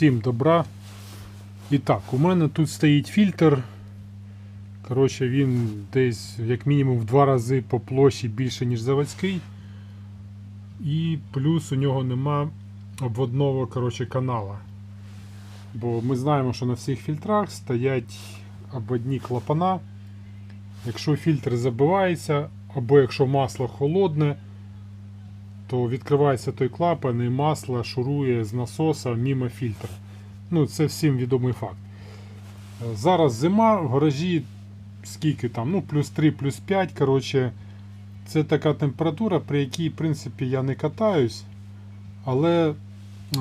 Всім добра. І так, у мене тут стоїть фільтр. Коротше, він десь як мінімум в два рази по площі більше, ніж заводський. І плюс у нього нема обводного коротше, канала. Бо ми знаємо, що на всіх фільтрах стоять обводні клапана. Якщо фільтр забивається, або якщо масло холодне, то відкривається той клапан і масло шурує з насоса мимо фільтра. Ну, це всім відомий факт. Зараз зима, в гаражі скільки там, ну, плюс 3, плюс 5. Коротше, це така температура, при якій, в принципі, я не катаюсь. Але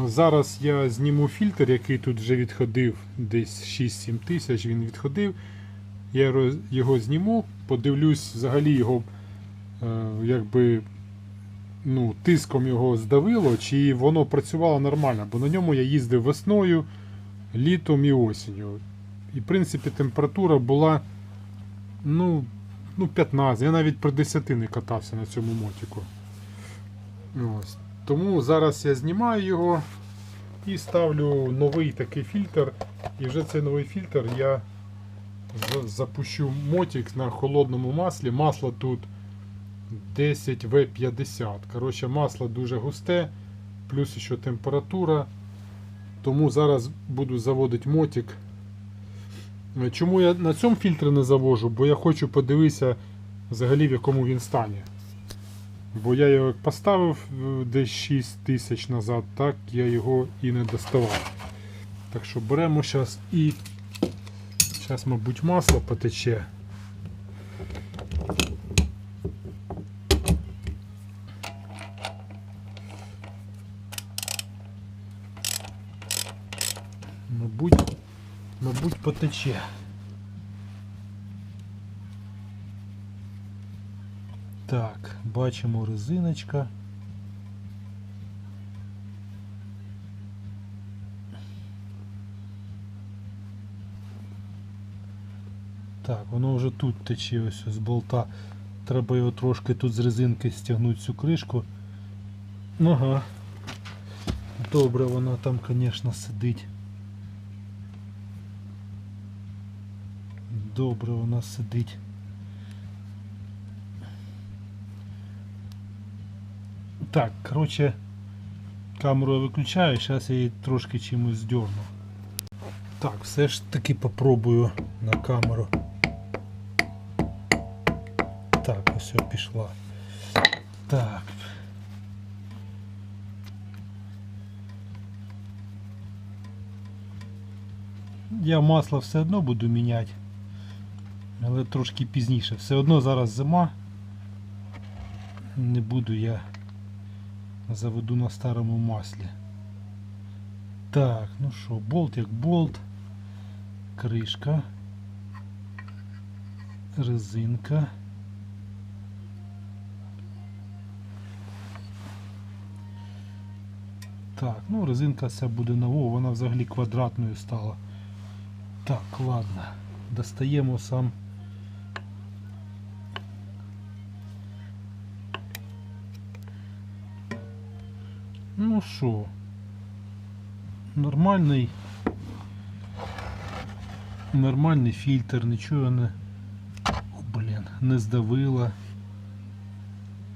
зараз я зніму фільтр, який тут вже відходив, десь 6-7 тисяч він відходив. Я його зніму, подивлюсь взагалі його е, якби ну, тиском його здавило, чи воно працювало нормально, бо на ньому я їздив весною, літом і осінню. І в принципі температура була ну, ну 15. Я навіть при 10 не катався на цьому мотику. Ось. Тому зараз я знімаю його і ставлю новий такий фільтр. І вже цей новий фільтр я запущу мотик на холодному маслі. Масло тут 10В50. Коротше, масло дуже густе, плюс ще температура. Тому зараз буду заводити мотик. Чому я на цьому фільтрі не завожу? Бо я хочу подивитися взагалі в якому він стані. Бо я його поставив е, десь 6 тисяч назад, так я його і не доставав. Так що беремо зараз і зараз, мабуть, масло потече. Мабуть, потече. Так, бачимо резиночка. Так, воно вже тут тече ось з болта. Треба його трошки тут з резинки стягнути цю кришку. Ага. Добре вона там, звісно, сидить. Добре вона сидить. Так, коротше, камеру я виключаю, зараз я її трошки чимось здерну. Так, все ж таки попробую на камеру. Так, ось все, пішла. Так. Я масло все одно буду міняти. Але трошки пізніше. Все одно зараз зима. Не буду я заведу на старому маслі. Так, ну що, болт як болт, кришка, резинка. Так, ну резинка ця буде нова, вона взагалі квадратною стала. Так, ладно, достаємо сам. Ну що, нормальний, нормальний фільтр, нічого не, О, блін, не здавило.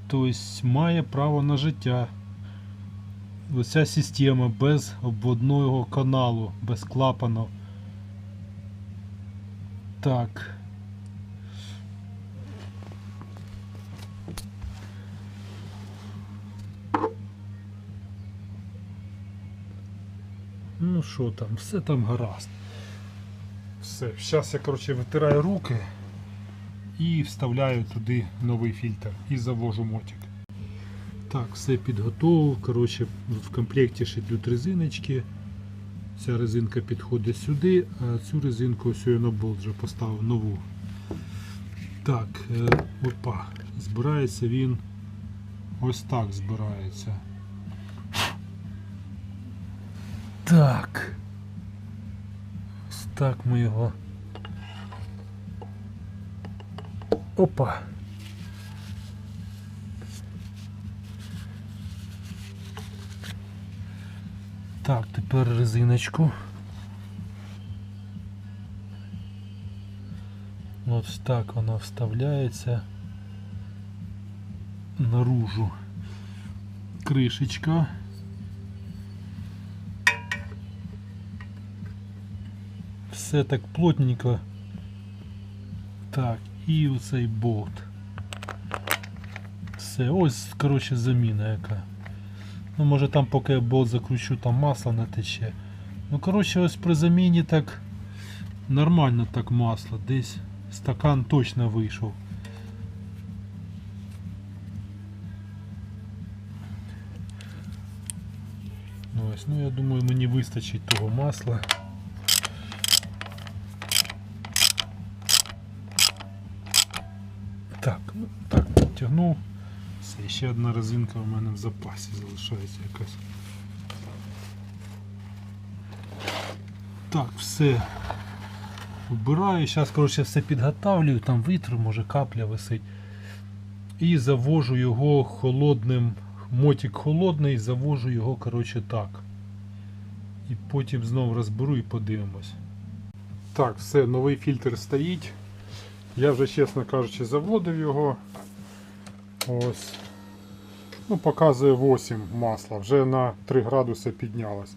Тобто має право на життя. Оця система без обводного каналу, без клапану. Так. Що там, все там гаразд. Все, зараз я коротше витираю руки і вставляю туди новий фільтр і завожу мотик. Так, все підготовив. Коротше, в комплекті ще йдуть резиночки. Ця резинка підходить сюди, а цю резинку ось я на болт вже поставив нову. Так, е, опа, збирається він ось так збирається. Так. Ось так ми його. Опа. Так, тепер резиночку. Ось так вона вставляється наружу. Кришечка. Все так плотненько. Так, і оцей болт. Все, ось, коротше, заміна яка. Ну, може там поки я болт закручу, там масло не тече. Ну, коротше, ось при заміні так нормально так масло. Десь стакан точно вийшов. Ну, ну я думаю, мені вистачить того масла. Так, ну підтягнув. Все, ще одна резинка у мене в запасі залишається якась. Так, все. Вбираю. Зараз, коротше, все підготавлюю, там витру, може капля висить. І завожу його холодним. Мотик холодний, завожу його, коротше, так. І потім знову розберу і подивимось. Так, все, новий фільтр стоїть. Я вже, чесно кажучи, заводив його. Ось. Ну, показує 8 масла, вже на 3 градуси піднялось.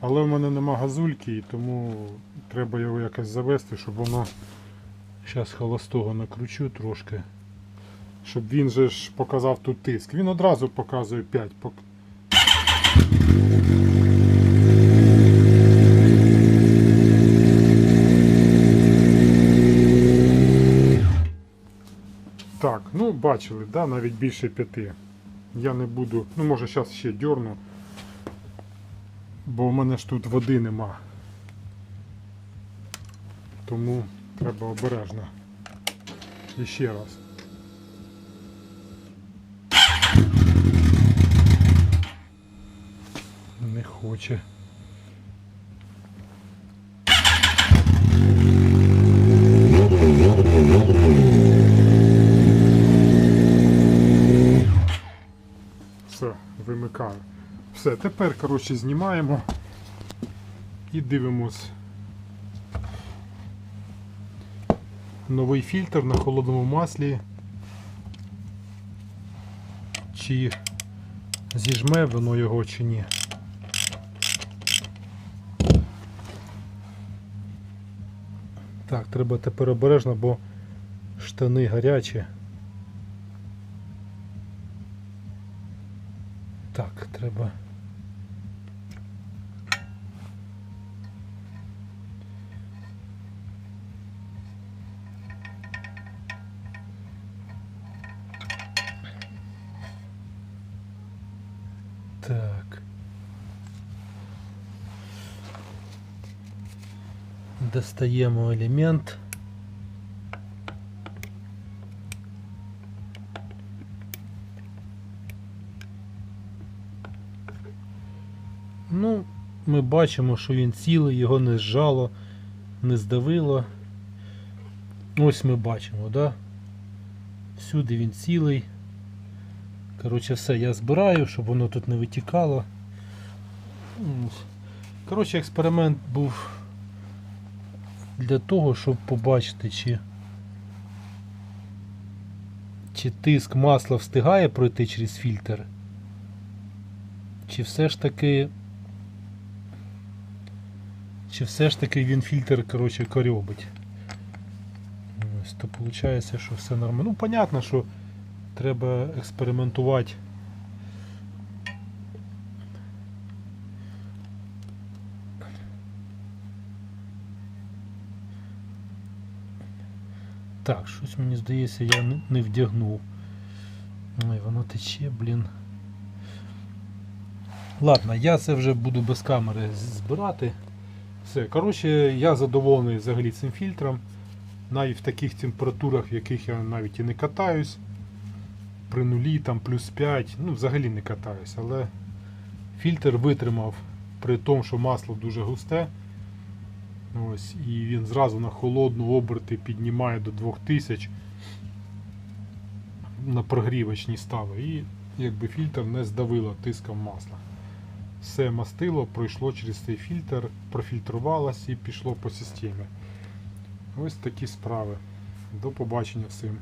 Але в мене нема газульки, тому треба його якось завести, щоб воно. Зараз холостого накручу трошки. Щоб він же ж показав тут тиск. Він одразу показує 5. Пок- Так, ну бачили, да, навіть більше п'яти. Я не буду, ну може зараз ще дьорну, бо в мене ж тут води нема. Тому треба обережно. І ще раз. Не хоче. Все, вимикаю. Все, тепер, коротше, знімаємо і дивимось. Новий фільтр на холодному маслі. Чи зіжме воно його чи ні. Так, треба тепер обережно, бо штани гарячі. Так, треба. Достаємо елемент. Ну, ми бачимо, що він цілий, його не зжало, не здавило. Ось ми бачимо, да? Всюди він цілий. Коротше, все я збираю, щоб воно тут не витікало. Коротше, експеримент був для того, щоб побачити, чи, чи тиск масла встигає пройти через фільтр. Чи все ж таки. Чи все ж таки він фільтр, коротше, корьобить. Ось, то виходить, що все нормально. Ну, понятно, що треба експериментувати. Так, щось мені здається, я не- вдягнув. Ой, воно тече, блін. Ладно, я це вже буду без камери збирати. Все, коротше, я задоволений взагалі цим фільтром. Навіть в таких температурах, в яких я навіть і не катаюсь. При нулі, там плюс 5, ну взагалі не катаюсь, але фільтр витримав при тому, що масло дуже густе. Ось, і він зразу на холодну оберти піднімає до 2000 на прогрівочні стави. І якби фільтр не здавило тиском масла. все мастило пройшло через цей фільтр, профільтрувалось і пішло по системі. Ось такі справи. До побачення всім.